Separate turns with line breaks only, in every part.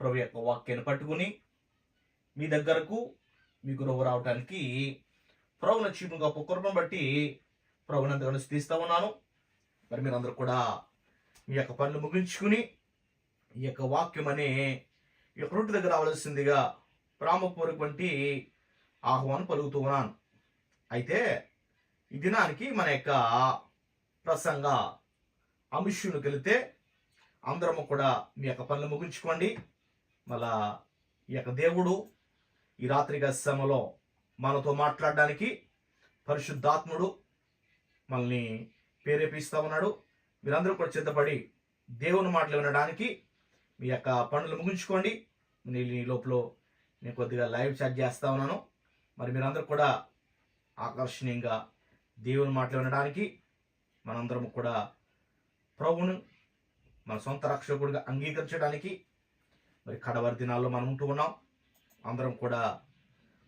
ప్రభు యొక్క వాక్యాన్ని పట్టుకుని మీ దగ్గరకు మీ గురువు రావటానికి ప్రభుని చూపిన గొప్ప కృపను బట్టి ప్రభుని ఎంతగానో స్థితిస్తా ఉన్నాను. మరి మీరందరూ కూడా మీ యొక్క పనులు ముగించుకుని ఈ యొక్క వాక్యం అనే ఈ యొక్క రూట్ దగ్గర రావాల్సిందిగా ప్రాముఖ్యమైనటువంటి ఆహ్వానం పలుకుతూ ఉన్నాను. అయితే ఈ దినానికి మన యొక్క ప్రసంగ అంశునికి వెళితే అందరము కూడా మీ యొక్క పనులు ముగించుకోండి. మళ్ళా ఈ యొక్క దేవుడు ఈ రాత్రిగా సమలో మనతో మాట్లాడడానికి పరిశుద్ధాత్ముడు మనల్ని ప్రేరేపిస్తూ ఉన్నాడు. మీరందరూ కూడా సిద్ధపడి దేవుని మాటలు వినడానికి మీ యొక్క పనులు ముగించుకోండి. నేను ఈ లోపల నేను కొద్దిగా లైవ్ చాట్ చేస్తా ఉన్నాను. మరి మీరందరూ కూడా ఆకర్షణీయంగా దేవుని మాటలు వినడానికి మనందరం కూడా ప్రభును మన సొంత రక్షకుడిగా అంగీకరించడానికి మరి కడవరి దినాల్లో మనం ఉంటూ ఉన్నాం. అందరం కూడా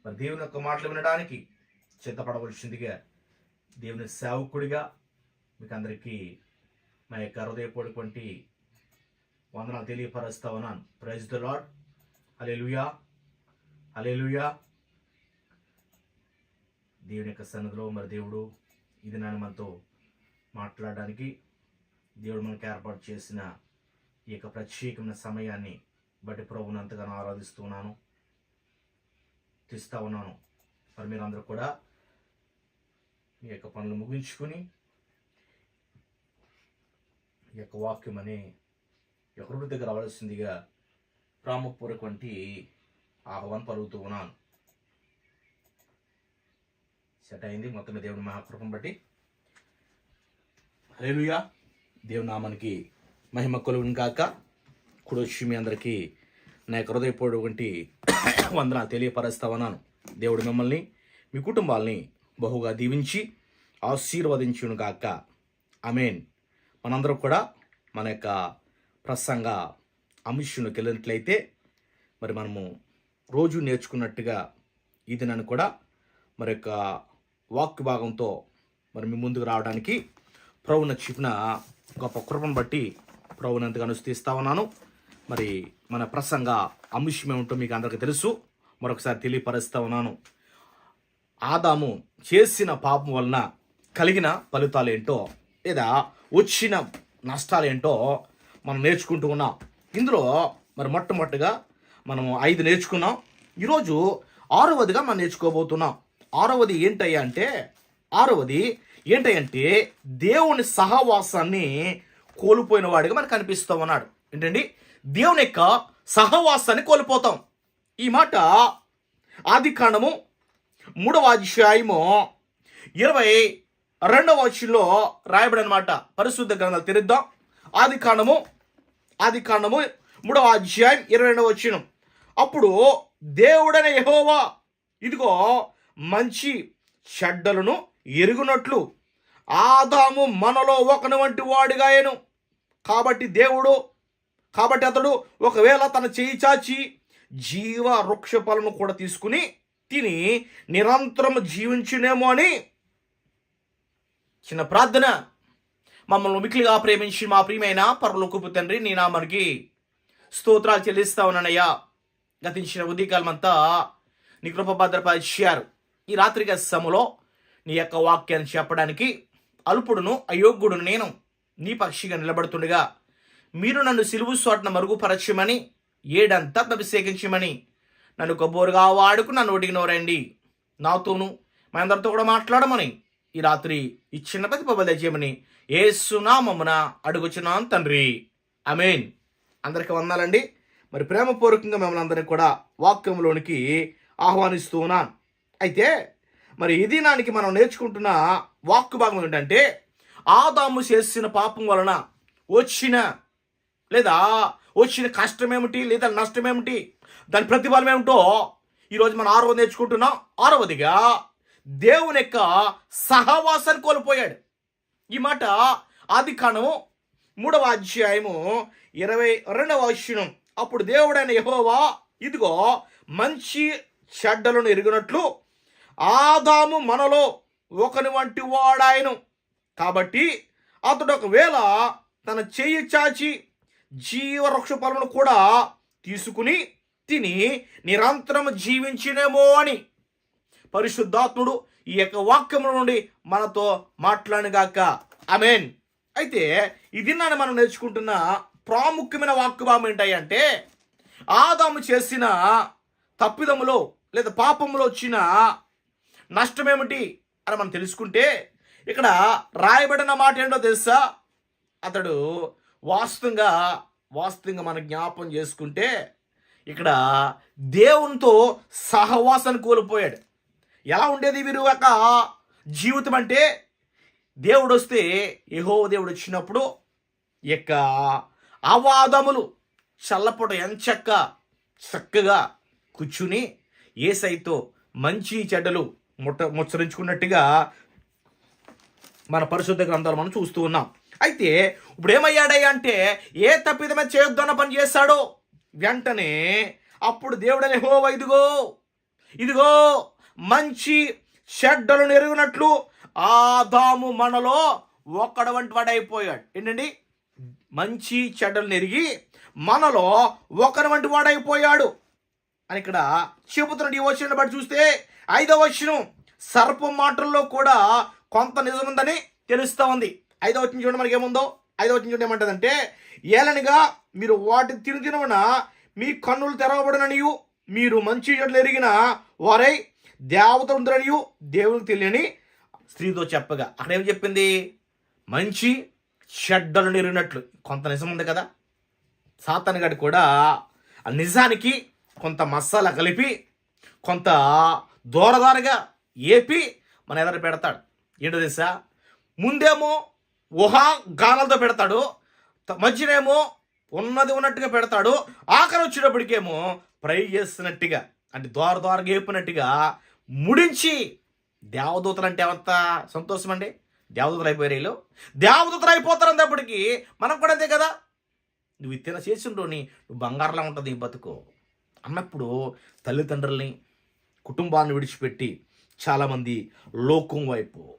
మరి దేవుని యొక్క మాటలు వినడానికి సిద్ధపడవలసిందిగా దేవుని సేవకుడిగా మీకు అందరికీ మా యొక్క హృదయపూడిటువంటి వందనాలు తెలియపరుస్తా ఉన్నాను praise the lord hallelujah hallelujah దేవుని యొక్క సన్నిధిలో మరి దేవుడు ఇది నన్ను మనతో మాట్లాడడానికి దేవుడు మనకు ఏర్పాటు చేసిన ఈ యొక్క ప్రత్యేకమైన సమయాన్ని బట్టి ప్రభుని అంతగానో ఆరాధిస్తున్నాను. తీస్తా ఉన్నాను. మరి మీరందరూ కూడా మీ యొక్క పనులు ముగించుకుని ఈ యొక్క వాక్యం అని ఎక్కడి దగ్గర రావాల్సిందిగా ప్రాముఖ్యపూర్వక వంటి ఆహ్వాన్ పలుకుతూ ఉన్నాను. సెట్ అయింది. మొత్తం దేవుని మహాకృపం బట్టి. హలేలుయా దేవుని నామానికి మహిమ కొలువును కాక కుడొచ్చి మీ అందరికీ నా యొక్క హృదయపూర్వకంటి వందన తెలియపరుస్తా ఉన్నాను దేవుడు మిమ్మల్ని మీ కుటుంబాల్ని బహుగా దీవించి ఆశీర్వదించును గాక. అమేన్ మనందరం కూడా మన యొక్క ప్రసంగ అంశంలోకి వెళ్ళినట్లయితే మరి మనము రోజు నేర్చుకున్నట్టుగా ఇది నన్ను కూడా మరి యొక్క వాక్ భాగంతో మరి మీ ముందుకు రావడానికి ప్రభున చెప్పిన గొప్ప కృపను బట్టి ప్రభుని ఎంతగానో ఉన్నాను మరి మన ప్రసంగ అంశం ఏమిటో మీకు అందరికీ తెలుసు. మరొకసారి తెలియపరుస్తూ ఉన్నాను. ఆదాము చేసిన పాపం వలన కలిగిన ఫలితాలు ఏంటో లేదా వచ్చిన నష్టాలు ఏంటో మనం నేర్చుకుంటూ ఉన్నాం. ఇందులో మరి మొట్టమొదటిగా మనం ఐదు నేర్చుకున్నాం. ఈరోజు ఆరవదిగా మనం నేర్చుకోబోతున్నాం. ఆరవది ఏంటయ్యా అంటే ఆరవది ఏంటంటే దేవుని సహవాసాన్ని కోల్పోయిన వాడిగా మనకు కనిపిస్తూ ఉన్నాడు. ఏంటండి? దేవుని యొక్క సహవాసాన్ని కోల్పోతాం. ఈ మాట ఆది కాండము మూడవ అధ్యాయము ఇరవై రెండవ వచ్చంలో రాయబడి అనమాట పరిశుద్ధ గ్రంథాలు తెరుద్దాం. ఆది కాండము ఆది కాండము మూడవ అధ్యాయం ఇరవై రెండవ వచ్చిన అప్పుడు దేవుడనే యహోవా ఇదిగో మంచి చెడ్డలను ఎరుగునట్లు ఆదాము మనలో ఒకని వంటి వాడిగాయను కాబట్టి దేవుడు కాబట్టి అతడు ఒకవేళ తన చేయి చాచి జీవ వృక్ష ఫలను కూడా తీసుకుని తిని నిరంతరం జీవించునేమో అని చిన్న ప్రార్థన. మమ్మల్ని మిక్కిలిగా ప్రేమించి మా ప్రియమైన పరలోకపు తండ్రి నీ నామానికి స్తోత్రాలు చెల్లిస్తా ఉన్నానయ్యా. గతించిన ఉదయకాలం అంతా నీ కృప భద్రపరిచారు. ఈ రాత్రిక సమలో నీ యొక్క వాక్యాన్ని చెప్పడానికి అల్పుడును అయోగ్యుడును నేను నీ పక్షిగా నిలబడుతుండగా మీరు నన్ను సిలువు చోట్న మరుగుపరచమని ఏడంతా అభిషేకించమని. నన్ను కొబ్బోరుగా వాడుకు నన్ను ఒడిగినోరండి నాతోనూ మా అందరితో కూడా మాట్లాడమని ఈ రాత్రి ఈ చిన్న ప్రతిభ దయచేయమని ఏ సునామమున అడుగుచున్నాను తండ్రి. అమేన్ అందరికి వందాలండి. మరి ప్రేమపూర్వకంగా మిమ్మల్ని అందరినీ కూడా వాక్యంలోనికి ఆహ్వానిస్తూ ఉన్నాను. అయితే మరి ఈ దినానికి మనం నేర్చుకుంటున్న వాక్కు భాగం ఏంటంటే ఆదాము చేసిన పాపం వలన వచ్చిన లేదా వచ్చిన కష్టం ఏమిటి లేదా నష్టం ఏమిటి దాని ప్రతిఫలం ఏమిటో ఈరోజు మనం ఆరవ నేర్చుకుంటున్నాం. ఆరవదిగా దేవుని యొక్క సహవాసాన్ని కోల్పోయాడు. ఈ మాట ఆది కాండము మూడవ అధ్యాయము ఇరవై రెండవ వచనం. అప్పుడు దేవుడైన యహోవా ఇదిగో మంచి చెడ్డలను ఎరిగినట్లు ఆదాము మనలో ఒకని వంటి వాడాయను. కాబట్టి అతడు ఒకవేళ తన చెయ్యి చాచి జీవవృక్ష ఫలమును కూడా తీసుకుని తిని నిరంతరం జీవించినేమో అని పరిశుద్ధాత్ముడు ఈ యొక్క వాక్యముల నుండి మనతో మాట్లాడినగాక. అమేన్ అయితే ఇది నన్ను మనం నేర్చుకుంటున్న ప్రాముఖ్యమైన వాక్యభావం ఏంటంటే ఆదాము చేసిన తప్పిదములో లేదా పాపములో వచ్చిన నష్టమేమిటి అని మనం తెలుసుకుంటే ఇక్కడ రాయబడిన మాట ఏంటో తెలుసా? అతడు వాస్తవంగా వాస్తవంగా మనం జ్ఞాపం చేసుకుంటే ఇక్కడ దేవునితో సహవాసాన్ని కోల్పోయాడు. ఎలా ఉండేది వీరు ఒక జీవితం అంటే దేవుడు వస్తే యహో దేవుడు వచ్చినప్పుడు యొక్క అవాదములు చల్లపొట ఎంచక్క చక్కగా కూర్చుని ఏసైతో మంచి చెడ్డలు ముట్ట ముచ్చరించుకున్నట్టుగా మన పరిశుద్ధ గ్రంథాలు మనం చూస్తూ ఉన్నాం. అయితే ఇప్పుడు ఏమయ్యాడయ్యా అంటే ఏ తప్పిదమే చేయొద్దన్న పని చేస్తాడో? వెంటనే అప్పుడు దేవుడని హో ఇదిగో ఇదిగో మంచి చెడ్డలు ఎరుగునట్లు ఆదాము మనలో ఒక్కడ వంటి వాడైపోయాడు. ఏంటండి? మంచి చెడ్డలు నెరిగి మనలో ఒకరి వంటి వాడైపోయాడు. అని ఇక్కడ చెబుతున్నాడు ఈ వచ్చిన బట్టి చూస్తే ఐదవ వచ్చిన సర్పం మాటల్లో కూడా కొంత నిజం ఉందని తెలుస్తూ ఉంది. ఐదో వచ్చిన చూడండి మనకి ఏముందో? ఐదో వచ్చిన చూడండి ఏమంటదంటే ఏలనిగా మీరు వాటి తిను తినవన మీ కన్నులు తెరవబడననియు మీరు మంచి చెట్లు ఎరిగిన వారై దేవత ఉందరనియు దేవునికి తెలియని స్త్రీతో చెప్పగా. అక్కడ ఏం చెప్పింది? మంచి చెడ్డలు ఎరిగినట్లు. కొంత నిజం ఉంది కదా? సాతాన్ కూడా ఆ నిజానికి కొంత మసాలా కలిపి కొంత దూరదారగా ఏపి మన ఎదురు పెడతాడు. ఏంటో తెలుసా? ముందేమో ఊహా గానాలతో పెడతాడు. మధ్యనేమో ఉన్నది ఉన్నట్టుగా పెడతాడు. ఆఖరి వచ్చేటప్పటికేమో ప్రై చేస్తున్నట్టుగా అంటే దోర దోరగా ఏపినట్టుగా ముడించి దేవదూతలు అంటే అంత సంతోషం అండి? దేవదూతలు అయిపోయారు వీళ్ళు. దేవదూతలు అయిపోతారు అన్నప్పటికీ మనం కూడా అంతే కదా? నువ్వు ఇత్తిన చేసిండ్రోని నువ్వు బంగారంలా ఉంటుంది ఈ బతుకు. అన్నప్పుడు తల్లిదండ్రుల్ని కుటుంబాన్ని విడిచిపెట్టి చాలామంది లోకం వైపు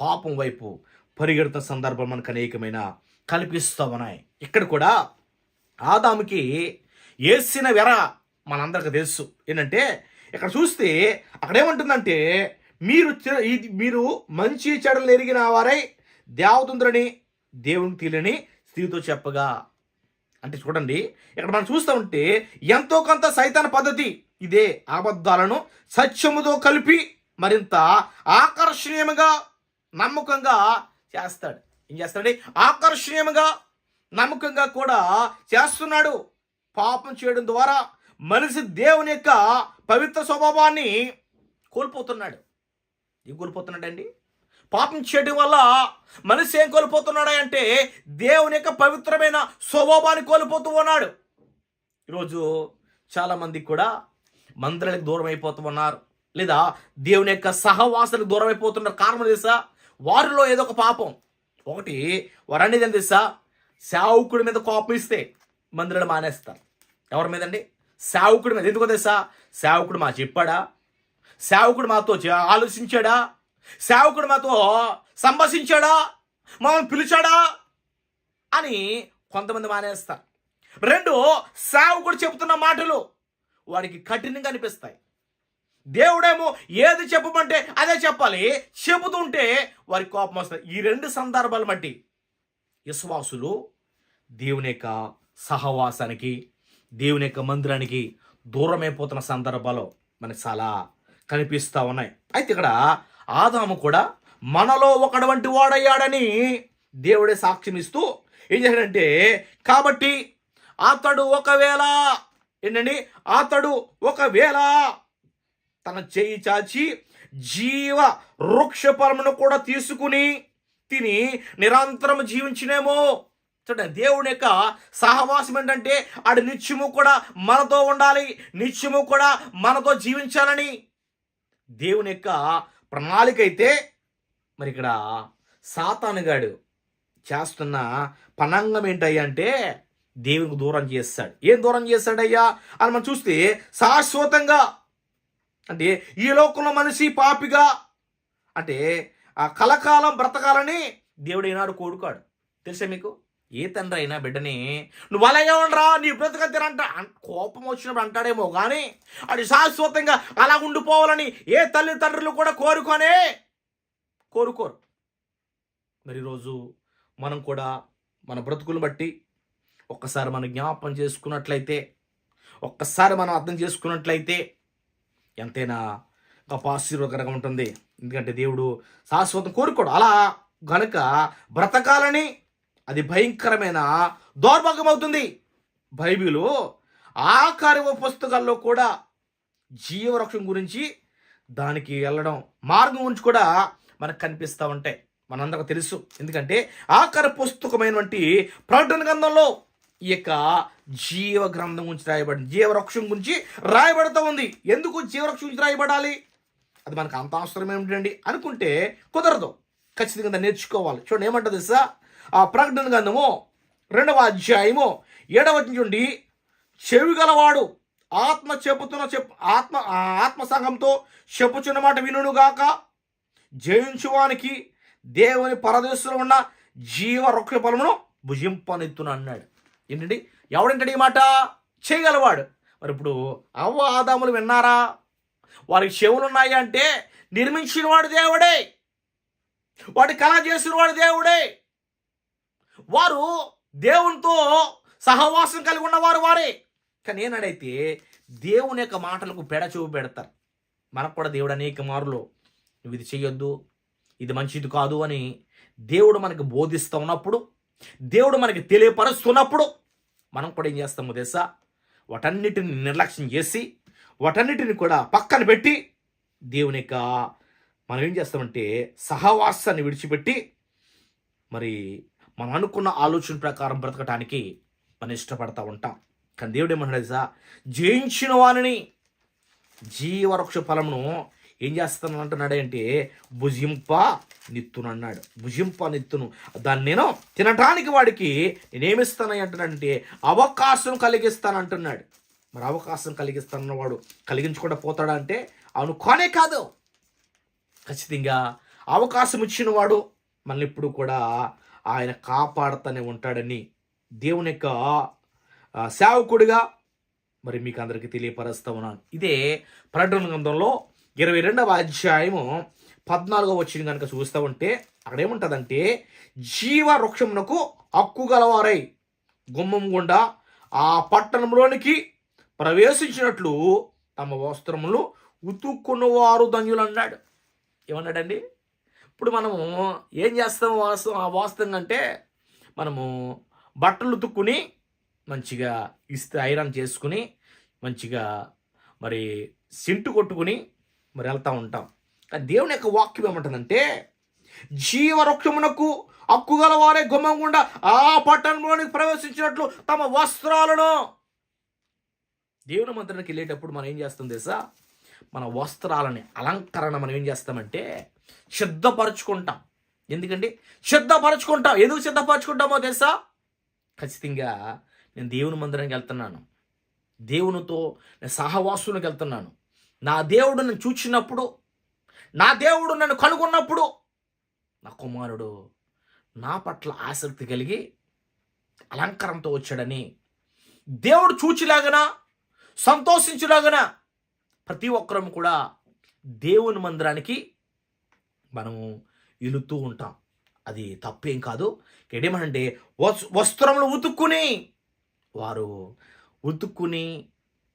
పాపం వైపు పరిగెడుతున్న సందర్భం మనకు అనేకమైన కల్పిస్తూ ఉన్నాయి ఇక్కడ కూడా ఆదాముకి వేసిన వెర మనందరికి తెలుసు. ఏంటంటే ఇక్కడ చూస్తే అక్కడేమంటుందంటే మీరు ఇది మీరు మంచి చెడలు ఎరిగిన వారై దేవతుంద్రని దేవుని తీలని స్త్రీతో చెప్పగా. అంటే చూడండి ఇక్కడ మనం చూస్తూ ఉంటే ఎంతో కొంత సైతాన పద్ధతి ఇదే అబద్ధాలను సత్యముతో కలిపి మరింత ఆకర్షణీయంగా నమ్మకంగా చేస్తాడు. ఏం చేస్తాడండి? ఆకర్షణీయంగా నమ్మకంగా కూడా చేస్తున్నాడు. పాపం చేయడం ద్వారా మనిషి దేవుని యొక్క పవిత్ర స్వభావాన్ని కోల్పోతున్నాడు. ఏం కోల్పోతున్నాడండి? పాపం చేయడం వల్ల మనిషి ఏం కోల్పోతున్నాడు అంటే దేవుని యొక్క పవిత్రమైన స్వభావాన్ని కోల్పోతూ ఉన్నాడు. ఈరోజు చాలామంది కూడా మందిరాలకు దూరం అయిపోతూ ఉన్నారు. లేదా దేవుని యొక్క సహవాసానికి దూరం అయిపోతున్నారు. కారణం తెలుసా? వారిలో ఏదో ఒక పాపం. ఒకటి వారు ఏం తెలుసా సేవకుడి మీద కోపం ఇస్తే మందిరాలు మానేస్తారు. ఎవరి మీదండి? సేవకుడి మీద. ఎందుకో తెలుసా సేవకుడు మా చెప్పాడా? సేవకుడు మాతో చే- ఆలోచించాడా? సేవకుడు మాతో సంభాషించాడా? మమ్మల్ని పిలిచాడా? అని కొంతమంది మానేస్తారు. రెండు సేవకుడు చెబుతున్న మాటలు వాడికి కఠినంగా అనిపిస్తాయి. దేవుడేమో ఏది చెప్పమంటే అదే చెప్పాలి. చెబుతుంటే వారికి కోపం వస్తుంది. ఈ రెండు సందర్భాలు బట్టి విశ్వాసులు దేవుని యొక్క సహవాసానికి దేవుని యొక్క మందిరానికి దూరమైపోతున్న సందర్భాలు మనకి చాలా కనిపిస్తూ ఉన్నాయి. అయితే ఇక్కడ ఆదాము కూడా మనలో ఒకడు వంటి వాడయ్యాడని దేవుడే సాక్ష్యం ఇస్తూ ఏం చేశాడంటే కాబట్టి అతడు ఒకవేళ ఏంటండి? అతడు ఒకవేళ తన చేయి చాచి జీవ వృక్ష పరమును కూడా తీసుకుని తిని నిరంతరం జీవించినేమో. చూడండి దేవుని యొక్క సహవాసం ఏంటంటే ఆడు నిత్యము కూడా మనతో ఉండాలి నిత్యము కూడా మనతో జీవించాలని. దేవుని యొక్క ప్రణాళిక అయితే మరి ఇక్కడ సాతానుగాడు చేస్తున్న పనంగం ఏంటయ్యా అంటే దేవునికి దూరం చేస్తాడు. ఏం దూరం చేస్తాడయ్యా? అని మనం చూస్తే శాశ్వతంగా అంటే ఈ లోకంలో మనిషి పాపిగా అంటే ఆ కలకాలం బ్రతకాలని దేవుడు ఈనాడు కోడుకాడు తెలుసా మీకు? ఏ తండ్రి అయినా బిడ్డని నువ్వు అలాగే ఉండరా నీ బ్రతకత్తిరంట కోపం వచ్చినప్పుడు అంటాడేమో కానీ అది శాశ్వతంగా అలా ఉండిపోవాలని ఏ తల్లిదండ్రులు కూడా కోరుకోనే కోరుకోరు. మరి ఈరోజు మనం కూడా మన బ్రతుకులు బట్టి ఒక్కసారి మనం జ్ఞాపం చేసుకున్నట్లయితే ఒక్కసారి మనం అర్థం చేసుకున్నట్లయితే ఎంతైనా గొప్ప ఆశీర్వాదకరంగా ఉంటుంది. ఎందుకంటే దేవుడు శాశ్వతం కోరుకోడు. అలా గనక బ్రతకాలని అది భయంకరమైన దౌర్భాగ్యం అవుతుంది. బైబిలు ఆఖరి పుస్తకాల్లో కూడా జీవవృక్షం గురించి దానికి వెళ్ళడం మార్గం గురించి కూడా మనకు కనిపిస్తూ ఉంటాయి. మనందరికి తెలుసు. ఎందుకంటే ఆకార పుస్తకమైనటువంటి ప్రకటన గ్రంథంలో ఈ యొక్క జీవ గ్రంథం గురించి రాయబడింది. జీవవృక్షం గురించి రాయబడుతూ ఉంది. ఎందుకు జీవవృక్షం గురించి రాయబడాలి? అది మనకు అంత అవసరం ఏమిటండి? అనుకుంటే కుదరదు. ఖచ్చితంగా నేర్చుకోవాలి. చూడండి ఏమంటుంది సార్ ఆ ప్రకటన గ్రంథము రెండవ అధ్యాయము ఏడవ నుండి చెవి గలవాడు ఆత్మ చెప్పుతున్న చెప్పు ఆత్మ ఆ ఆత్మ సంఘంతో చెప్పుచున్న మాట వినుగాక జయించువానికి దేవుని పరదేశంలో ఉన్న జీవ వృక్ష ఫలమును భుజింపనెత్తును అన్నాడు. ఏంటండి? ఎవడంటాడు ఈ మాట? చేయగలవాడు. మరి ఇప్పుడు అవ్వ ఆదాములు విన్నారా? వారికి చెవులు ఉన్నాయా అంటే నిర్మించిన వాడు దేవుడే. వాటి కళ చేసిన వాడు దేవుడే. వారు దేవునితో సహవాసం కలిగి ఉన్నవారు వారే. కానీ ఏనాడైతే దేవుని యొక్క మాటలకు పెడ చూపు పెడతారు. మనకు కూడా దేవుడు అనేక మారులు నువ్వు ఇది చేయొద్దు ఇది మంచిది కాదు అని దేవుడు మనకు బోధిస్తూ ఉన్నప్పుడు దేవుడు మనకి తెలియపరుస్తున్నప్పుడు మనం కూడా ఏం చేస్తాము తెలుసా? వాటన్నిటిని నిర్లక్ష్యం చేసి వాటన్నిటిని కూడా పక్కన పెట్టి దేవుని యొక్క మనం ఏం చేస్తామంటే సహవాసాన్ని విడిచిపెట్టి మరి మనం అనుకున్న ఆలోచన ప్రకారం బ్రతకటానికి మనం ఇష్టపడతా ఉంటాం. కానీ దేవుడు ఏమంటాడు సార్ జయించిన వారిని జీవవృక్ష ఫలమును ఏం చేస్తాను అంటున్నాడు అంటే భుజింప నిత్తును అన్నాడు. భుజింప నిత్తును. దాన్ని నేను తినటానికి వాడికి నేనేమిస్తాను అంటున్నాడంటే అవకాశం కలిగిస్తాను అంటున్నాడు. మరి అవకాశం కలిగిస్తానన్నవాడు కలిగించకుండా పోతాడా అంటే అవును కానే కాదు. ఖచ్చితంగా అవకాశం ఇచ్చిన వాడు మళ్ళీ ఇప్పుడు కూడా ఆయన కాపాడుతూనే ఉంటాడని దేవుని యొక్క సేవకుడిగా మరి మీకు అందరికీ తెలియపరుస్తూ ఉన్నాను. ఇదే ప్రకటన గ్రంథంలో ఇరవై రెండవ అధ్యాయము పద్నాలుగో వచ్చిన కనుక చూస్తూ ఉంటే అక్కడ ఏముంటుందంటే జీవ వృక్షమునకు హక్కు గలవారై గుమ్మం గుండా ఆ పట్టణంలోనికి ప్రవేశించినట్లు తమ వస్త్రములు ఉతుక్కున్నవారు ధన్యులు అన్నాడు ఏమన్నాడండి? ఇప్పుడు మనము ఏం చేస్తాం? వాస్తవం ఆ వాస్తవంగా అంటే మనము బట్టలు ఉతుక్కుని మంచిగా ఇస్తే ఐరన్ చేసుకుని మంచిగా మరి సింటు కొట్టుకుని మరి వెళ్తూ ఉంటాం. కానీ దేవుని యొక్క వాక్యం ఏమంటుందంటే జీవవృక్షమునకు హక్కుగల వారే గుమ్మం గుండా ఆ పట్టణంలోనికి ప్రవేశించినట్లు తమ వస్త్రాలను. దేవుని మంత్రానికి వెళ్ళేటప్పుడు మనం ఏం చేస్తాం తెలుసా? మన వస్త్రాలని అలంకరణ మనం ఏం చేస్తామంటే సిద్ధపరచుకుంటాం. ఎందుకంటే సిద్ధపరచుకుంటాం. ఎందుకు సిద్ధపరచుకుంటామో తెలుసా? ఖచ్చితంగా నేను దేవుని మందిరానికి వెళ్తున్నాను. దేవునితో నేను సహవాసులకు వెళ్తున్నాను. నా దేవుడు నన్ను చూచినప్పుడు నా దేవుడు నన్ను కనుగొన్నప్పుడు నా కుమారుడు నా పట్ల ఆసక్తి కలిగి అలంకారంతో వచ్చాడని దేవుడు చూచిలాగన సంతోషించులాగన ప్రతి ఒక్కరం కూడా దేవుని మందిరానికి మనము ఇలుతూ ఉంటాం. అది తప్పేం కాదు. ఇక్కడ వస్త్రములు ఉతుక్కుని వారు ఉతుక్కుని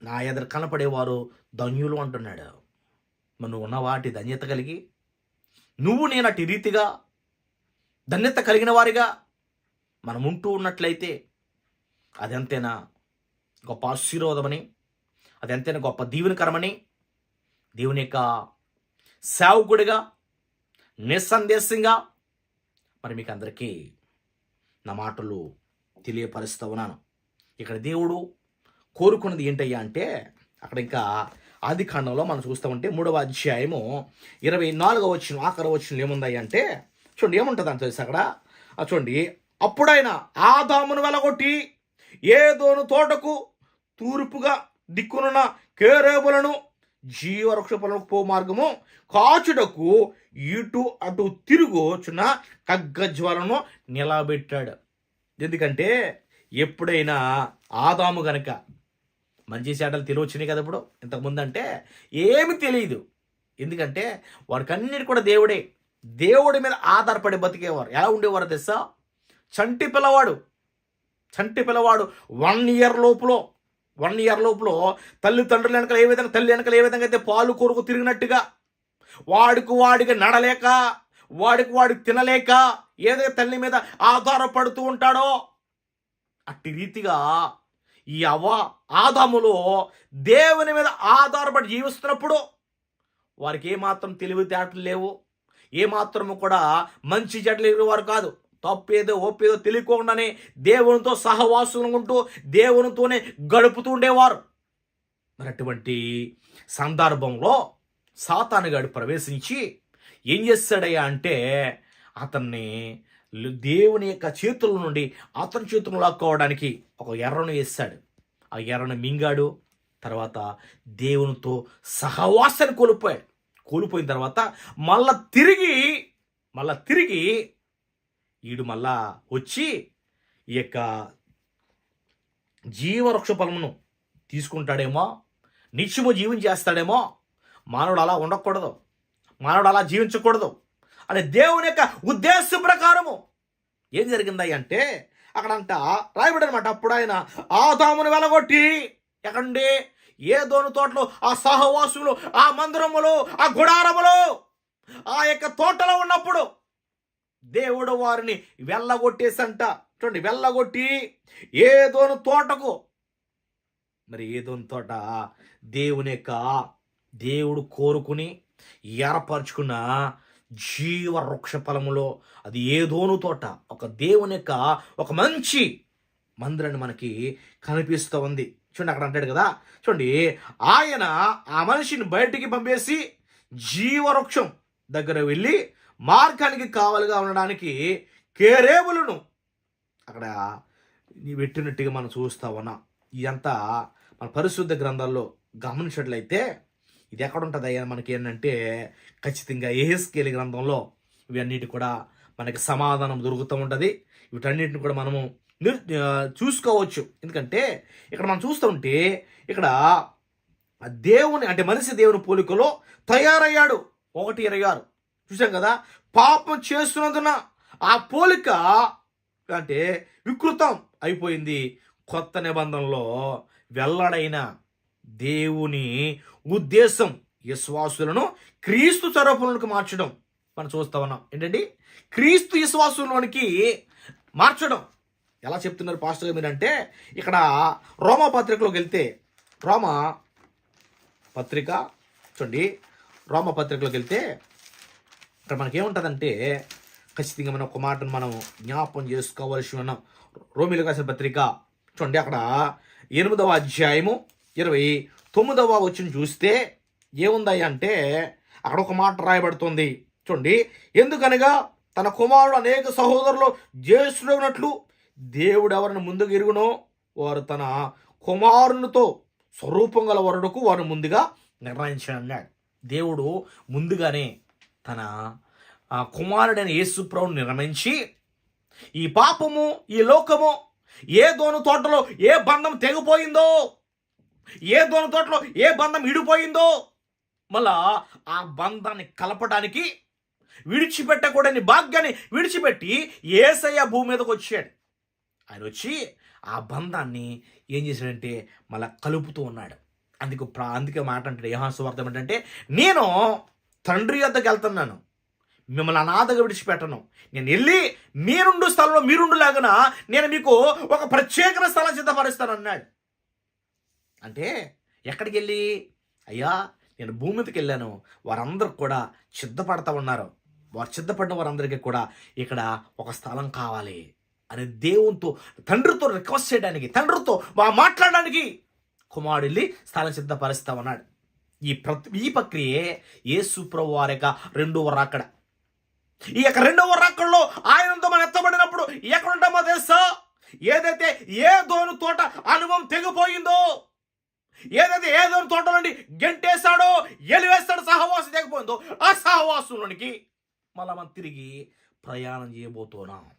నా ఎదురు కనపడేవారు ధన్యులు అంటున్నాడు. మరి నువ్వు ఉన్న వాటి ధన్యత కలిగి నువ్వు నేను అటు రీతిగా ధన్యత కలిగిన వారిగా మనం ఉంటూ ఉన్నట్లయితే అదెంతైనా గొప్ప ఆశీర్వాదమని అదెంతైనా గొప్ప దీవెనకరమని దేవుని యొక్క సేవకుడిగా నిస్సందేశంగా మరి మీకు అందరికీ నా మాటలు తెలియపరుస్తూ ఉన్నాను. ఇక్కడ దేవుడు కోరుకున్నది ఏంటయ్యా అంటే అక్కడ ఇంకా ఆది కాండంలో మనం చూస్తూ ఉంటే మూడవ అధ్యాయము ఇరవై నాలుగవ వచ్చిన ఆఖరి వచ్చిన ఏముందయ్యా అంటే చూడండి ఏముంటుంది అని తెలిసి అక్కడ? చూడండి అప్పుడైనా ఆదామును వెలగొట్టి ఏదోను తోటకు తూర్పుగా దిక్కునున్న కేరేబులను జీవవృక్ష పో మార్గము కాచుటకు ఇటు అటు తిరుగుచున్న కగ్గజ్వాలను నిలబెట్టాడు. ఎందుకంటే ఎప్పుడైనా ఆదాము గనక మంచి చేటలు తెలివచ్చినాయి కదా ఇప్పుడు. ఇంతకుముందు అంటే ఏమి తెలియదు. ఎందుకంటే వాడికన్నిటి కూడా దేవుడే. దేవుడి మీద ఆధారపడి బతికేవారు. ఎలా ఉండేవారు తెలుసా? చంటి పిల్లవాడు. చంటి పిల్లవాడు వన్ ఇయర్ లోపులో వన్ ఇయర్ లోపులో తల్లిదండ్రుల వెనకలు ఏ విధంగా తల్లి వెనకలు ఏ విధంగా అయితే పాలు కొరకు తిరిగినట్టుగా వాడికి వాడికి నడలేక వాడికి వాడికి తినలేక ఏదైతే తల్లి మీద ఆధారపడుతూ ఉంటాడో అట్టి రీతిగా ఈ అవ ఆదములు దేవుని మీద ఆధారపడి జీవిస్తున్నప్పుడు వారికి ఏమాత్రం తెలివితేటలు లేవు. ఏమాత్రము కూడా మంచి చెడ్లు వారు కాదు. తప్పేదో ఒప్పేదో తెలియకుండానే దేవునితో సహవాసం ఉంటూ దేవునితోనే గడుపుతూ ఉండేవారు. మరి అటువంటి సందర్భంలో సాతానుగాడు ప్రవేశించి ఏం చేస్తాడయ్యా అంటే అతన్ని దేవుని యొక్క చేతుల నుండి అతని చేతులను లాక్కోవడానికి ఒక ఎర్రను వేస్తాడు. ఆ ఎర్రను మింగాడు. తర్వాత దేవునితో సహవాసాన్ని కోల్పోయాడు. కోల్పోయిన తర్వాత మళ్ళా తిరిగి మళ్ళా తిరిగి ఈడు మళ్ళా వచ్చి ఈ యొక్క జీవవృక్ష ఫలమును తీసుకుంటాడేమో నిత్యము జీవించేస్తాడేమో మానవుడు అలా ఉండకూడదు. మానవుడు అలా జీవించకూడదు. అనే దేవుని యొక్క ఉద్దేశం ప్రకారము ఏం జరిగింది అంటే అక్కడంట రాయబడి అనమాట అప్పుడు ఆయన ఆదామును వెలగొట్టి ఎక్కడండి ఏ దోను తోటలో ఆ సహవాసులు ఆ మందిరములు ఆ గుడారములు ఆ యొక్క తోటలో ఉన్నప్పుడు దేవుడు వారిని వెళ్ళగొట్టేసంట చూడండి వెళ్ళగొట్టి ఏదోను తోటకు. మరి ఏదోను తోట దేవుని యొక్క దేవుడు కోరుకుని ఏర్పరచుకున్న జీవ వృక్ష ఫలములో అది ఏదోను తోట ఒక దేవుని యొక్క ఒక మంచి మందిరాన్ని మనకి కనిపిస్తూ ఉంది. చూడండి అక్కడ అంటాడు కదా. చూడండి ఆయన ఆ మనిషిని బయటికి పంపేసి జీవవృక్షం దగ్గర వెళ్ళి మార్గానికి కావలిగా ఉండడానికి కేరేబులను అక్కడ నీ పెట్టినట్టుగా మనం చూస్తా ఉన్నాం. ఇదంతా మన పరిశుద్ధ గ్రంథాల్లో గమనించినట్లయితే ఇది ఎక్కడ ఉంటుంది అయ్యా మనకి ఏంటంటే ఖచ్చితంగా ఏహెస్కేలి గ్రంథంలో ఇవన్నిటి కూడా మనకి సమాధానం దొరుకుతూ ఉంటుంది. వీటన్నిటిని కూడా మనము నిర్- చూసుకోవచ్చు. ఎందుకంటే ఇక్కడ మనం చూస్తూ ఉంటే ఇక్కడ దేవుని అంటే మనిషి దేవుని పోలికలో తయారయ్యాడు. ఒకటి ఇరవై ఆరు. చూసాం కదా? పాపం చేస్తున్నందున ఆ పోలిక అంటే వికృతం అయిపోయింది. కొత్త నిబంధనలో వెల్లడైన దేవుని ఉద్దేశం విశ్వాసులను క్రీస్తు స్వరూపంలోకి మార్చడం మనం చూస్తా ఉన్నాం. ఏంటండి? క్రీస్తు విశ్వాసులోనికి మార్చడం. ఎలా చెప్తున్నారు పాస్టర్ గారు మీరంటే ఇక్కడ రోమా పత్రికలోకి వెళ్తే రోమా పత్రిక చూడండి రోమ పత్రికలోకి వెళ్తే ఇక్కడ మనకేముంటుందంటే ఖచ్చితంగా మనం ఒక మాటను మనం జ్ఞాపం చేసుకోవాల్సి ఉన్నాం. రోమిలు రాసిన పత్రిక చూడండి అక్కడ ఎనిమిదవ అధ్యాయము ఇరవై తొమ్మిదవ వచ్చిన చూస్తే ఏముందయ్య అంటే అక్కడ ఒక మాట రాయబడుతుంది. చూడండి. ఎందుకనగా తన కుమారుడు అనేక సహోదరులు జ్యేష్ఠుడైనట్లు దేవుడు ఎవరిని ముందుకు ఎరుగునో వారు తన కుమారునితో స్వరూపం గల వరుడుకు వారు ముందుగా నిర్ణయించాడు దేవుడు ముందుగానే తన కుమారుడైన యేసుప్రభుని నిర్ణయించి ఈ పాపము ఈ లోకము ఏ దోను తోటలో ఏ బంధం తెగిపోయిందో ఏ దోన తోటలో ఏ బంధం ఇడిపోయిందో మళ్ళా ఆ బంధాన్ని కలపడానికి విడిచిపెట్టకూడని భాగ్యాన్ని విడిచిపెట్టి ఏసయ్య భూమి మీదకి వచ్చాడు. ఆయన వచ్చి ఆ బంధాన్ని ఏం చేశాడంటే మళ్ళా కలుపుతూ ఉన్నాడు. అందుకు ప్రా అందుకే మాట అంటాడు యహాసువార్థం ఏంటంటే నేను తండ్రి వద్దకు వెళ్తున్నాను. మిమ్మల్ని అనాథగా విడిచిపెట్టను. నేను వెళ్ళి మీరుండు స్థలంలో మీరుండులాగన నేను మీకు ఒక ప్రత్యేకమైన స్థలం సిద్ధపరుస్తాను అన్నాడు. అంటే ఎక్కడికి వెళ్ళి అయ్యా నేను భూమి మీదకి వెళ్ళాను. వారందరూ కూడా సిద్ధపడతా ఉన్నారు. వారు సిద్ధపడిన వారందరికీ కూడా ఇక్కడ ఒక స్థలం కావాలి అని దేవునితో తండ్రితో రిక్వెస్ట్ చేయడానికి తండ్రితో మా- మాట్లాడడానికి కుమారుడు వెళ్ళి స్థలం సిద్ధపరుస్తా ఉన్నాడు. ఈ ప్రతి ఈ ప్రక్రియే యేసు ప్రభు వారి యొక్క రెండవ రాకడ. ఈ యొక్క రెండవ రాకడలో ఆయనతో మనం ఎత్తబడినప్పుడు ఎక్కడ ఉంటామో తెలుసా? ఏదైతే ఏ దోను తోట అనుభవం తెగిపోయిందో ఏదైతే ఏదో తోటలోండి గెంటేస్తాడో ఎలివేస్తాడో గెంటేశాడో ఎలివేస్తాడు సహవాసం లేకపోయిందో ఆ సహవాసంలోనికి మళ్ళా మనం తిరిగి ప్రయాణం చేయబోతున్నాం.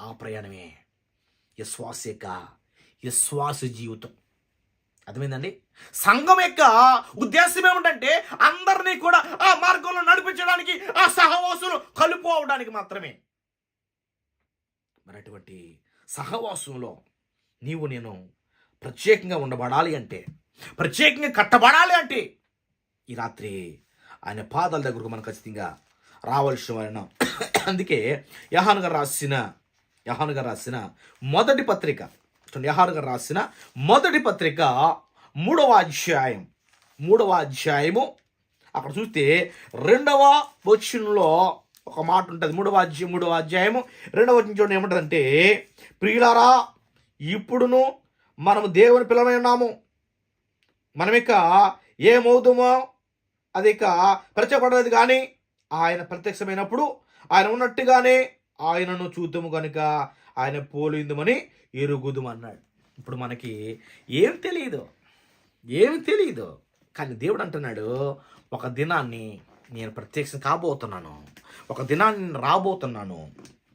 ఆ ప్రయాణమే విశ్వాస యొక్క విశ్వాస జీవితం. అర్థమైందండి? సంఘం యొక్క ఉద్దేశం ఏమిటంటే అందరినీ కూడా ఆ మార్గంలో నడిపించడానికి ఆ సహవాసులు కలుపుకోవడానికి మాత్రమే. మరి అటువంటి సహవాసంలో నీవు నేను ప్రత్యేకంగా ఉండబడాలి అంటే ప్రత్యేకంగా కట్టబడాలి అంటే ఈ రాత్రి ఆయన పాదాల దగ్గరకు మనం ఖచ్చితంగా రావాల్సిన వారిన అందుకే యహాను గారు రాసిన యహాన్ గారు రాసిన మొదటి పత్రిక చూడండి, గారు రాసిన మొదటి పత్రిక మూడవ అధ్యాయం మూడవ అధ్యాయము. అక్కడ చూస్తే రెండవ వచనంలో ఒక మాట ఉంటుంది. మూడవ అధ్యాయం మూడవ అధ్యాయము. రెండవ వచనం చూడండి ఏమంటుందంటే ప్రియులారా ఇప్పుడును మనము దేవుని పిల్లమై ఉన్నాము. మనం ఇక ఏమవుతామో అది ఇక ప్రత్యక్షపడలేదు కానీ ఆయన ప్రత్యక్షమైనప్పుడు ఆయన ఉన్నట్టుగానే ఆయనను చూద్దాము కనుక ఆయన పోలిందమని ఎరుగుదుము అన్నాడు ఇప్పుడు మనకి ఏం తెలియదు ఏమి తెలియదు కానీ దేవుడు అంటున్నాడు ఒక దినాన్ని నేను ప్రత్యక్షం కాబోతున్నాను ఒక దినాన్ని రాబోతున్నాను.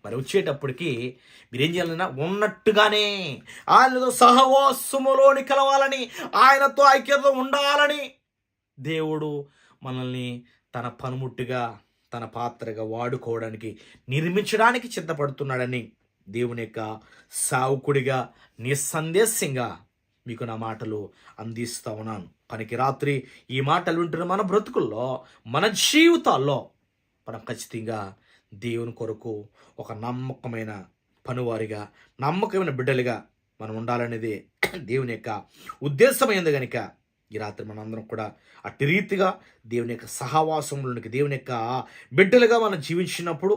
మరి వచ్చేటప్పటికి మీరేం చేయాలన్నా ఉన్నట్టుగానే ఆయనతో సహవాసములోని కలవాలని ఆయనతో ఐక్యత ఉండాలని దేవుడు మనల్ని తన పనిముట్టుగా తన పాత్రగా వాడుకోవడానికి నిర్మించడానికి సిద్ధపడుతున్నాడని దేవుని యొక్క సావుకుడిగా నిస్సందేశంగా మీకు నా మాటలు అందిస్తూ ఉన్నాను. పనికి రాత్రి ఈ మాటలు వింటున్న మన బ్రతుకుల్లో మన జీవితాల్లో మనం ఖచ్చితంగా దేవుని కొరకు ఒక నమ్మకమైన పనివారిగా నమ్మకమైన బిడ్డలుగా మనం ఉండాలనేది దేవుని యొక్క ఉద్దేశమైంది కనుక ఈ రాత్రి మనందరం కూడా అట్టి రీతిగా దేవుని యొక్క సహవాసంలోనికి దేవుని యొక్క బిడ్డలుగా మనం జీవించినప్పుడు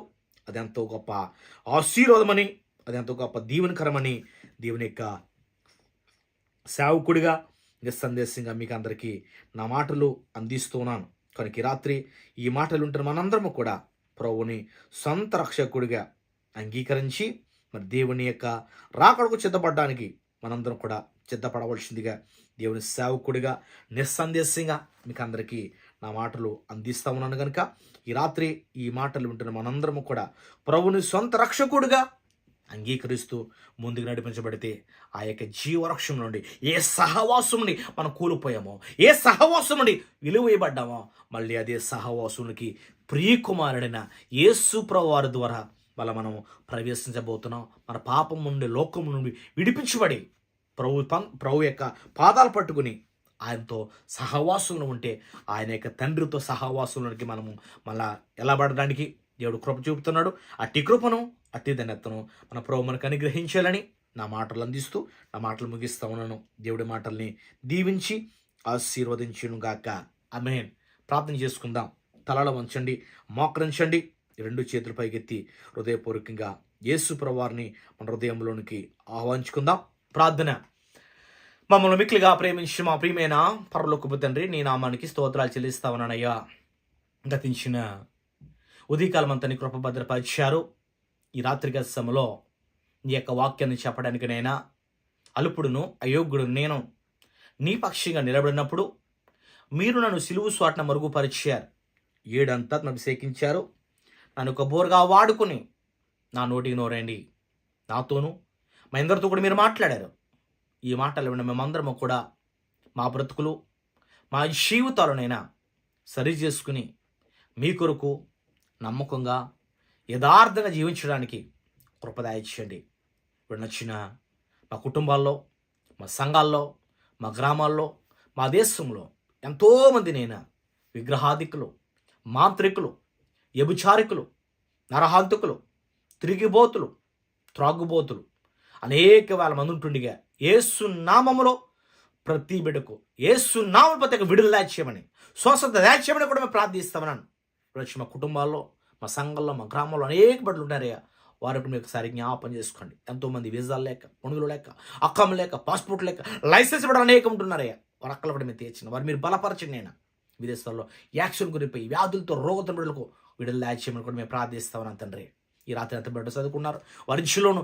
అది ఎంతో గొప్ప ఆశీర్వాదమని అది ఎంతో గొప్ప దీవెనకరమని దేవుని యొక్క సేవకుడిగా నిస్సందేశంగా మీకు అందరికీ నా మాటలు అందిస్తున్నాను కనుక ఈ రాత్రి ఈ మాటలు ఉంటున్న మనందరము కూడా ప్రభుని సొంత రక్షకుడిగా అంగీకరించి మరి దేవుని యొక్క రాకడకు సిద్ధపడడానికి మనందరం కూడా సిద్ధపడవలసిందిగా దేవుని సేవకుడిగా నిస్సందేశంగా మీకు అందరికీ నా మాటలు అందిస్తా ఉన్నాను కనుక ఈ రాత్రి ఈ మాటలు వింటున్న మనందరము కూడా ప్రభుని సొంత రక్షకుడిగా అంగీకరిస్తూ ముందుకు నడిపించబడితే ఆ యొక్క జీవరక్షం నుండి ఏ సహవాసం నుండి మనం కోల్పోయామో ఏ సహవాసం నుండి విలువేయబడ్డామో మళ్ళీ అదే సహవాసునికి ప్రియకుమారుడైన యేసు వారి ద్వారా వాళ్ళ మనం ప్రవేశించబోతున్నాం. మన పాపం నుండి లోకం నుండి విడిపించబడి ప్రభు పం- ప్రభు యొక్క పాదాలు పట్టుకుని ఆయనతో సహవాసంలో ఉంటే ఆయన యొక్క తండ్రితో సహవాసంలోకి మనము మళ్ళా ఎలా పడడానికి దేవుడు కృప చూపుతున్నాడు. అట్టి కృపను అట్టి ధన్యతను మన ప్రభు మనకు అనుగ్రహించాలని నా మాటలు అందిస్తూ నా మాటలు ముగిస్తా ఉన్నాను. దేవుడి మాటల్ని దీవించి ఆశీర్వదించును గాక అమేన్ ప్రార్థన చేసుకుందాం. తలలో వంచండి మోకరించండి. రెండు చేతులు పైకెత్తి హృదయపూర్వకంగా యేసు ప్రవారిని మన హృదయంలోనికి ఆహ్వానించుకుందాం. ప్రార్థన. మమ్మల్ని మిక్కిలిగా ప్రేమించి మా ప్రియమైన పరలోకపు తండ్రి నీ నామానికి స్తోత్రాలు చెల్లిస్తా ఉన్నానయ్యా గతించిన ఉదయకాలం అంతా నీ కృప ఈ రాత్రిగత సమయంలో నీ యొక్క వాక్యాన్ని చెప్పడానికి నైనా? అలుపుడును అయోగ్యుడు నేను. నీ పక్షిగా నిలబడినప్పుడు మీరు నన్ను సిలువు స్వాటన మరుగుపరిచారు. ఏడంతా అభిషేకించారు నన్ను ఒక బోరుగా వాడుకుని నా నోటికి నోరండి. నాతోనూ మా అందరితో కూడా మీరు మాట్లాడారు. ఈ మాటలు విన్న మేమందరము కూడా మా బ్రతుకులు మా జీవితాలనైనా సరి చేసుకుని మీ కొరకు నమ్మకంగా యథార్థంగా జీవించడానికి కృపదాయించండి ఇప్పుడు నచ్చిన మా కుటుంబాల్లో మా సంఘాల్లో మా గ్రామాల్లో మా దేశంలో ఎంతోమంది విగ్రహాదికులు మాంత్రికులు వ్యభిచారికులు నరహాంతుకులు తిరిగిబోతులు త్రాగుబోతులు. అనేక వేల మంది ఉంటుండగా ఏసు నామములో ప్రతి బిడకు ఏసు నామం ప్రతి ఒక్క విడుదల దాచేయమని స్వస్థత దాచేయమని కూడా మేము ప్రార్థిస్తామన్నాను. ఇప్పుడు మా కుటుంబాల్లో మా సంఘంలో మా గ్రామంలో అనేక బిడ్డలు ఉన్నారయ్యా. వారికి మీరు ఒకసారి జ్ఞాపం చేసుకోండి. ఎంతోమంది వీసాలు లేక పనులు లేక అక్కం లేక పాస్పోర్ట్ లేక లైసెన్స్ కూడా అనేక ఉంటున్నారయ్యా వారి అక్కలు కూడా మీరు తీర్చిన వారు మీరు బలపరచండి నేను విదేశాల్లో యాక్షన్ గురిపోయి వ్యాధులతో రోగత బిడ్డలకు విడుదల దాచేయమని కూడా మేము ప్రార్థిస్తామని తండ్రి. ఈ రాత్రి అంత బిడ్డ చదువుకున్నారు. వారి దిశలోను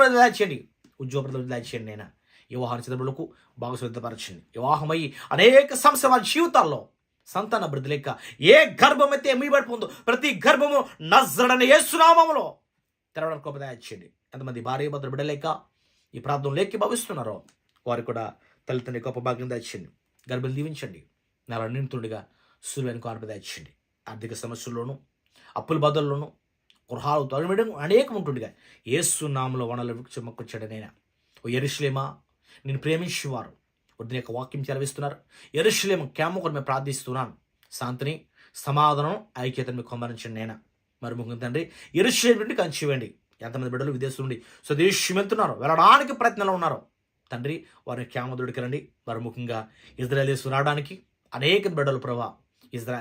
విడుదల దాచేయండి ఉద్యోగ దాచేయండి నేను వివాహాన్ని చిత్రములకు బాగా సిద్ధపరచండి వివాహమయ్యి అనేక సంవత్సరాల వారి జీవితాల్లో సంతాన అభివృద్ధి లేక ఏ గర్భం అయితే ఎమ్మిబడిపోతుందో ప్రతి గర్భము నజరడని యేసునామములో తెరవడానికి గొప్ప దయచేయండి ఎంతమంది భార్య భద్ర బిడ్డలేక ఈ ప్రార్థన లేకి భావిస్తున్నారో వారు కూడా తల్లిదండ్రి గొప్ప భాగ్యం దాచండి గర్భం దీవించండి. నెల నిండుతుండగా సూర్యుని కానుక దాచేయండి ఆర్థిక సమస్యల్లోనూ అప్పుల బదుల్లోనూ గృహాలు తొలగడం అనేకం ఉంటుండగా ఏసు నామలో వనలు చెమ్మకొచ్చాడు నేను ఓ ఎరుషులేమా నేను ప్రేమించేవారు. వద్దు యొక్క వాక్యం చెలవిస్తున్నారు ఎరుషులేమ క్యామొకరు మేము ప్రార్థిస్తున్నాను. శాంతిని సమాధానం ఐక్యతను మీకు కొమ్మరించండి నేను మరి ముఖ్యం తండ్రి ఎరుషులేం నుండి కంచివ్వండి ఎంతమంది బిడ్డలు విదేశం నుండి స్వదేశం వెళ్తున్నారు వెళ్ళడానికి ప్రయత్నంలో ఉన్నారు. తండ్రి వారిని క్యామదుడికి రండి మరి ముఖ్యంగా ఇజ్రాయలీస్ రావడానికి అనేక బిడ్డలు ప్రభా. ఇజ్రా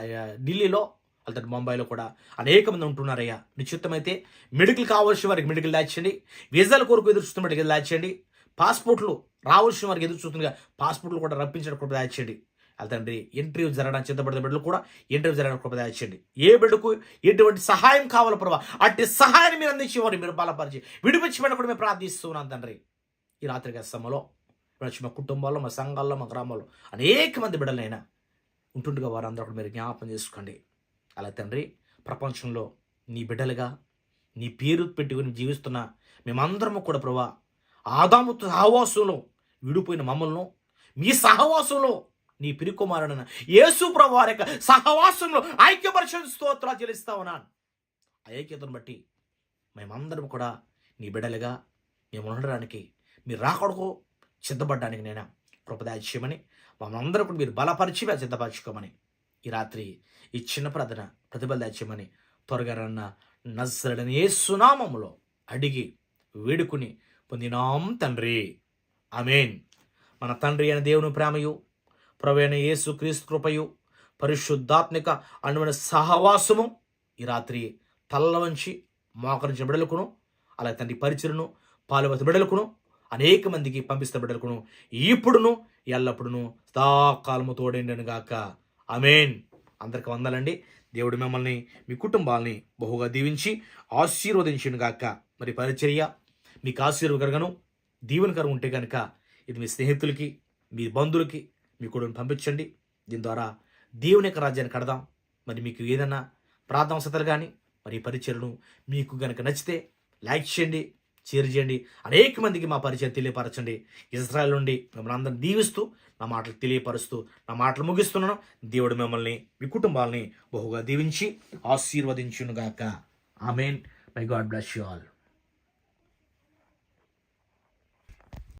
ఢిల్లీలో అతను ముంబైలో కూడా అనేక మంది ఉంటున్నారయ్యా. నిశ్చితమైతే మెడికల్ కావాల్సిన వారికి మెడికల్ దాచండి వీసాల కొరకు ఎదురు చూస్తున్న మెడికల్ దాచండి పాస్పోర్ట్లు రావాల్సిన వారికి ఎదురు చూస్తుండగా పాస్పోర్ట్లు కూడా రప్పించడం కృప దాచండి తండ్రి ఇంటర్వ్యూ జరగడానికి సిద్ధపడిన బిడ్డలు కూడా ఇంటర్వ్యూ జరగడానికి కృప దాచండి ఏ బిడ్డకు ఎటువంటి సహాయం కావాలో ప్రభా అట్టి సహాయాన్ని మీరు అందించేవారు మీరు బలపరిచి విడిపించమని కూడా మేము ప్రార్థిస్తున్నాం తండ్రి. ఈ రాత్రి సమయంలో మా కుటుంబాల్లో మా సంఘాల్లో మా గ్రామాల్లో అనేక మంది బిడ్డలైనా ఉంటుండగా వారందరూ కూడా మీరు జ్ఞాపం చేసుకోండి. అలా తండ్రి ప్రపంచంలో నీ బిడ్డలుగా నీ పేరు పెట్టుకుని జీవిస్తున్న మేమందరము కూడా ప్రభా ఆదాము సహవాసంలో విడిపోయిన మమ్మల్ని మీ సహవాసంలో నీ పిరికుమారుడైన యేసు వారి యొక్క సహవాసంలో ఐక్యపరిషత్ స్తోత్రాలు చెల్లిస్తా ఉన్నాను. ఆ ఐక్యతను బట్టి మేమందరం కూడా నీ బిడ్డలుగా మేము ఉండడానికి మీరు రాకడకు సిద్ధపడడానికి నేను? కృపదాచ్యమని మమ్మల్ని కూడా మీరు బలపరిచి సిద్ధపరచుకోమని ఈ రాత్రి ఈ చిన్న ప్రార్థన ప్రతిభ దాచ్యమని త్వరగా రన్న నజరడని సునామములో అడిగి వేడుకుని పొందినాం తండ్రి. అమేన్ మన తండ్రి అయిన దేవుని ప్రేమయు ప్రవేణ యేసు క్రీస్తు కృపయు పరిశుద్ధాత్మిక అనువైన సహవాసము ఈ రాత్రి తల్ల వంచి మోకరించిన బిడలకును అలాగే తండ్రి పరిచయను పాలువతి బిడలకును అనేక మందికి పంపిస్తున్న బిడ్డలకును ఇప్పుడును ఎల్లప్పుడును సదాకాలము తోడేండను గాక. అమేన్ అందరికి వందాలండి. దేవుడు మిమ్మల్ని మీ కుటుంబాలని బహుగా దీవించి ఆశీర్వదించును గాక. మరి పరిచర్య మీకు ఆశీర్వకరగను దీవెనకరం ఉంటే కనుక ఇది మీ స్నేహితులకి మీ బంధువులకి మీ కూడా పంపించండి. దీని ద్వారా దేవుని యొక్క రాజ్యాన్ని కడదాం. మరి మీకు ఏదైనా ప్రార్థాంశతలు కానీ మరి పరిచయను మీకు గనక నచ్చితే లైక్ చేయండి షేర్ చేయండి. అనేక మందికి మా పరిచయం తెలియపరచండి. ఇజ్రాయల్ నుండి మిమ్మల్ని అందరిని దీవిస్తూ నా మాటలు తెలియపరుస్తూ నా మాటలు ముగిస్తున్నాను. దేవుడు మిమ్మల్ని మీ కుటుంబాలని బహుగా దీవించి ఆశీర్వదించునుగాక. Amen. My god bless you all